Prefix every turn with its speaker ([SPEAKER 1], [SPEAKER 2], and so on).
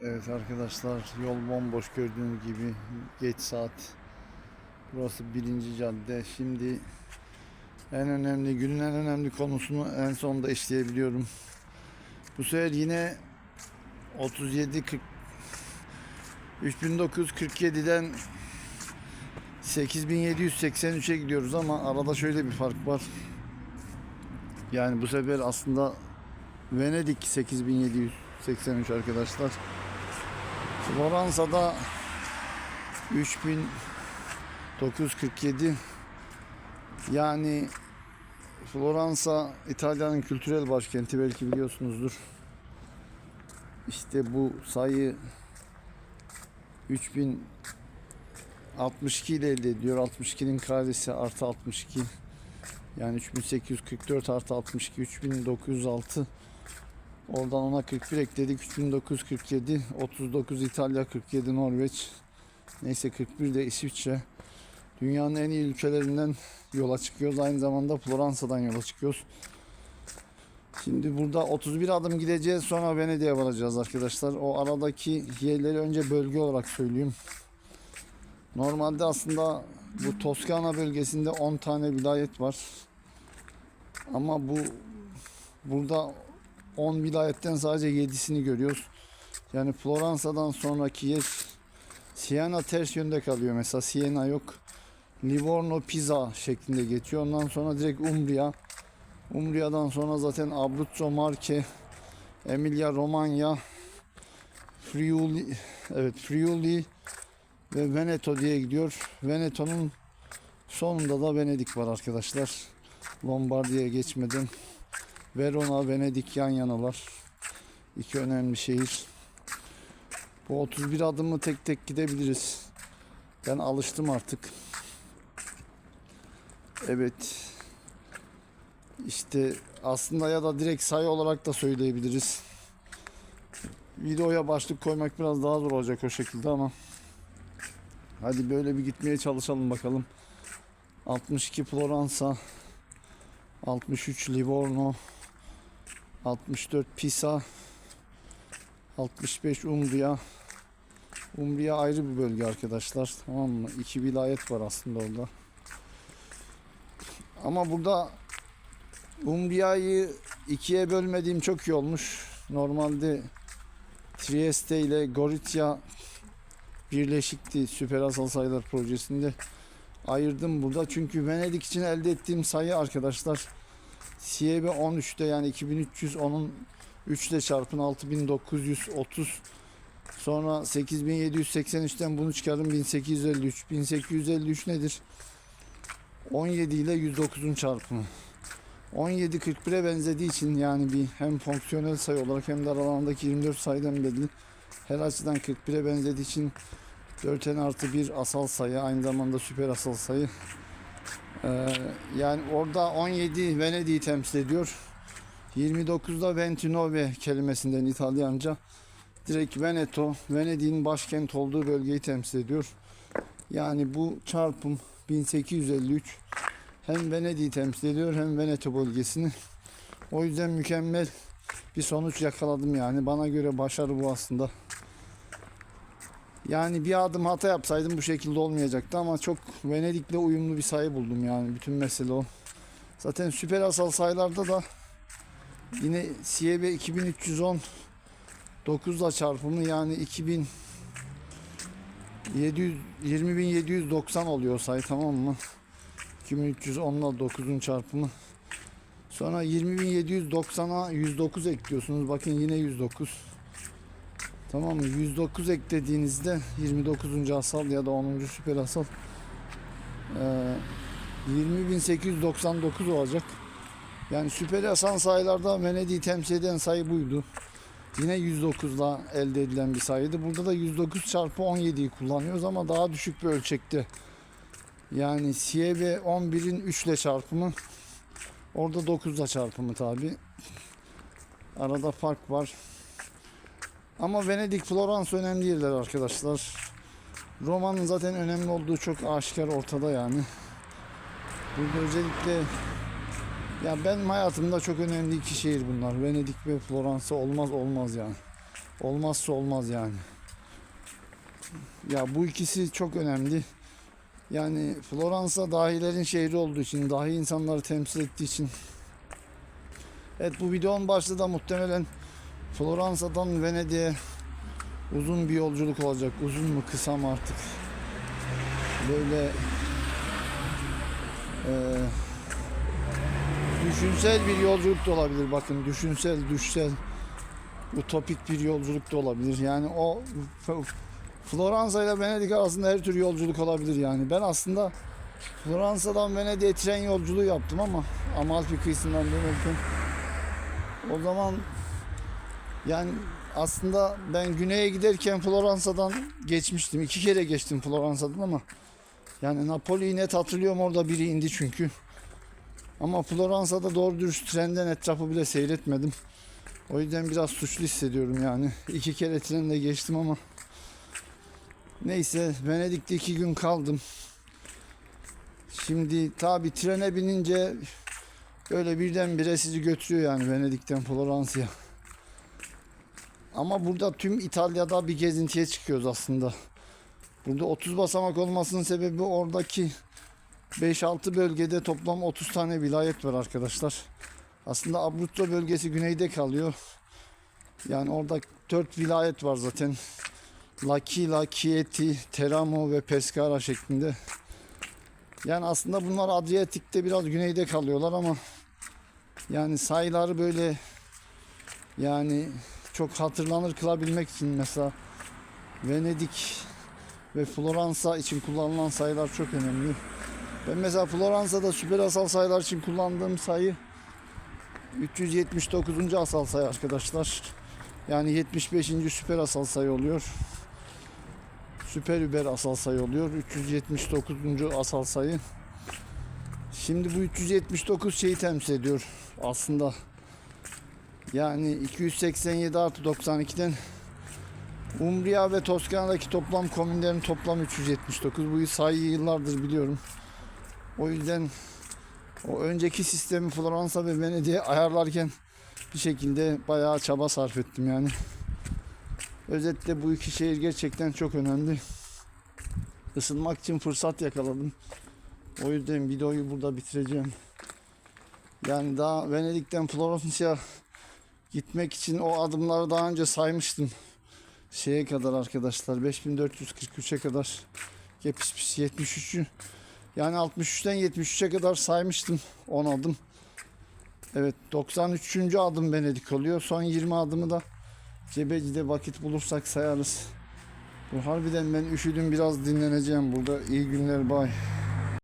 [SPEAKER 1] Evet arkadaşlar yol bomboş gördüğünüz gibi geç saat. Burası birinci cadde. Şimdi en önemli günün en önemli konusunu en sonda işleyebiliyorum. Bu sefer yine 37 40 3947'den 8783'e gidiyoruz ama arada şöyle bir fark var. Yani bu sefer aslında Venedik 8783 arkadaşlar. Floransa'da 3947 yani Floransa İtalya'nın kültürel başkenti belki biliyorsunuzdur. İşte bu sayı 3062 ile elde ediyor. 62'nin karesi artı 62 yani 3844 artı 62 3906 Oradan ona 41 ekledik. 3947, 39 İtalya, 47 Norveç. Neyse 41 de İsviçre. Dünyanın en iyi ülkelerinden yola çıkıyoruz. Aynı zamanda Floransa'dan yola çıkıyoruz. Şimdi burada 31 adım gideceğiz. Sonra Venedik'e varacağız arkadaşlar. O aradaki yerleri önce bölge olarak söyleyeyim. Normalde aslında bu Toskana bölgesinde 10 tane vilayet var. Ama bu burada 10 vilayetten sadece 7'sini görüyoruz. Yani Floransa'dan sonraki yer Siena ters yönde kalıyor. Mesela Siena yok. Livorno, Pisa şeklinde geçiyor. Ondan sonra direkt Umbria. Umbria'dan sonra zaten Abruzzo, Marche, Emilia Romagna, Friuli, evet Friuli ve Veneto diye gidiyor. Veneto'nun sonunda da Venedik var arkadaşlar. Lombardiya'ya geçmeden Verona, Venedik yan yanalar. İki önemli şehir. Bu 31 adımı tek tek gidebiliriz. Ben alıştım artık. Evet. İşte aslında ya da direkt sayı olarak da söyleyebiliriz. Videoya başlık koymak biraz daha zor olacak o şekilde ama hadi böyle bir gitmeye çalışalım bakalım. 62 Floransa 63 Livorno 64 Pisa 65 Umbria Umbria ayrı bir bölge arkadaşlar tamam mı? İki vilayet var aslında orada. Ama burada Umbria'yı ikiye bölmediğim çok iyi olmuş. Normalde Trieste ile Gorizia birleşikti Süper Asal Sayılar projesinde. Ayırdım burada çünkü Venedik için elde ettiğim sayı arkadaşlar CB 13'te yani 2310'un 3 ile çarpın 6930 sonra 8783'ten bunu çıkarın 1853 1853 nedir? 17 ile 109'un çarpımı. 17 41'e benzediği için yani bir hem fonksiyonel sayı olarak hem de aralarındaki 24 sayıdan belli. Her açıdan 41'e benzediği için 4n artı 1 asal sayı aynı zamanda süper asal sayı ee, yani orada 17 Venedik'i temsil ediyor. 29'da Ventinove kelimesinden İtalyanca direkt Veneto, Venedik'in başkent olduğu bölgeyi temsil ediyor. Yani bu çarpım 1853 hem Venedik'i temsil ediyor hem Veneto bölgesini. O yüzden mükemmel bir sonuç yakaladım yani. Bana göre başarı bu aslında. Yani bir adım hata yapsaydım bu şekilde olmayacaktı ama çok Venedik'le uyumlu bir sayı buldum yani bütün mesele o. Zaten süper asal sayılarda da yine CB 2310 9'la çarpımı yani 2000 700 20790 oluyor sayı tamam mı? 2310 ile 9'un çarpımı. Sonra 20790'a 109 ekliyorsunuz. Bakın yine 109. Tamam mı? 109 eklediğinizde 29. asal ya da 10. süper asal e, 20.899 olacak. Yani süper asal sayılarda Venedik'i temsil eden sayı buydu. Yine 109'la elde edilen bir sayıydı. Burada da 109 çarpı 17'yi kullanıyoruz ama daha düşük bir ölçekte. Yani CB 11'in 3 ile çarpımı orada 9 ile çarpımı tabi. Arada fark var. Ama Venedik, Florans önemli yerler arkadaşlar. Roma'nın zaten önemli olduğu çok aşikar ortada yani. Burada özellikle ya ben hayatımda çok önemli iki şehir bunlar. Venedik ve Floransa olmaz olmaz yani. olmazsa olmaz yani. Ya bu ikisi çok önemli. Yani Floransa dahilerin şehri olduğu için, dahi insanları temsil ettiği için. Evet bu videonun başlığı da muhtemelen Floransa'dan Venedik'e uzun bir yolculuk olacak. Uzun mu kısa mı artık. Böyle eee düşünsel bir yolculuk da olabilir. Bakın düşünsel, düşsel, utopik bir yolculuk da olabilir. Yani o Floransa ile Venedik arasında her tür yolculuk olabilir yani. Ben aslında Floransa'dan Venedik'e tren yolculuğu yaptım ama Amalfi kıyısından dönerken o zaman yani aslında ben güneye giderken Floransa'dan geçmiştim. İki kere geçtim Floransa'dan ama yani Napoli'yi net hatırlıyorum orada biri indi çünkü. Ama Floransa'da doğru dürüst trenden etrafı bile seyretmedim. O yüzden biraz suçlu hissediyorum yani. İki kere trenle geçtim ama neyse Venedik'te iki gün kaldım. Şimdi tabi trene binince böyle birdenbire sizi götürüyor yani Venedik'ten Floransa'ya. Ama burada tüm İtalya'da bir gezintiye çıkıyoruz aslında. Burada 30 basamak olmasının sebebi oradaki 5-6 bölgede toplam 30 tane vilayet var arkadaşlar. Aslında Abruzzo bölgesi güneyde kalıyor. Yani orada 4 vilayet var zaten. L'Aquila, Chieti, Teramo ve Pescara şeklinde. Yani aslında bunlar Adriyatik'te biraz güneyde kalıyorlar ama yani sayıları böyle yani çok hatırlanır kılabilmek için mesela Venedik ve Floransa için kullanılan sayılar çok önemli. Ben mesela Floransa'da süper asal sayılar için kullandığım sayı 379. asal sayı arkadaşlar. Yani 75. süper asal sayı oluyor. Süper über asal sayı oluyor. 379. asal sayı. Şimdi bu 379 şeyi temsil ediyor aslında. Yani 287 artı 92'den Umbria ve Toskana'daki toplam komünlerin toplam 379. Bu sayıyı yıllardır biliyorum. O yüzden o önceki sistemi Floransa ve Venedik'e ayarlarken bir şekilde bayağı çaba sarf ettim yani. Özetle bu iki şehir gerçekten çok önemli. Isınmak için fırsat yakaladım. O yüzden videoyu burada bitireceğim. Yani daha Venedik'ten Floransa'ya gitmek için o adımları daha önce saymıştım. Şeye kadar arkadaşlar 5443'e kadar Gepis pis 73'ü yani 63'ten 73'e kadar saymıştım 10 adım. Evet 93. adım Venedik oluyor. Son 20 adımı da Cebeci'de vakit bulursak sayarız. Bu harbiden ben üşüdüm biraz dinleneceğim burada. İyi günler bay.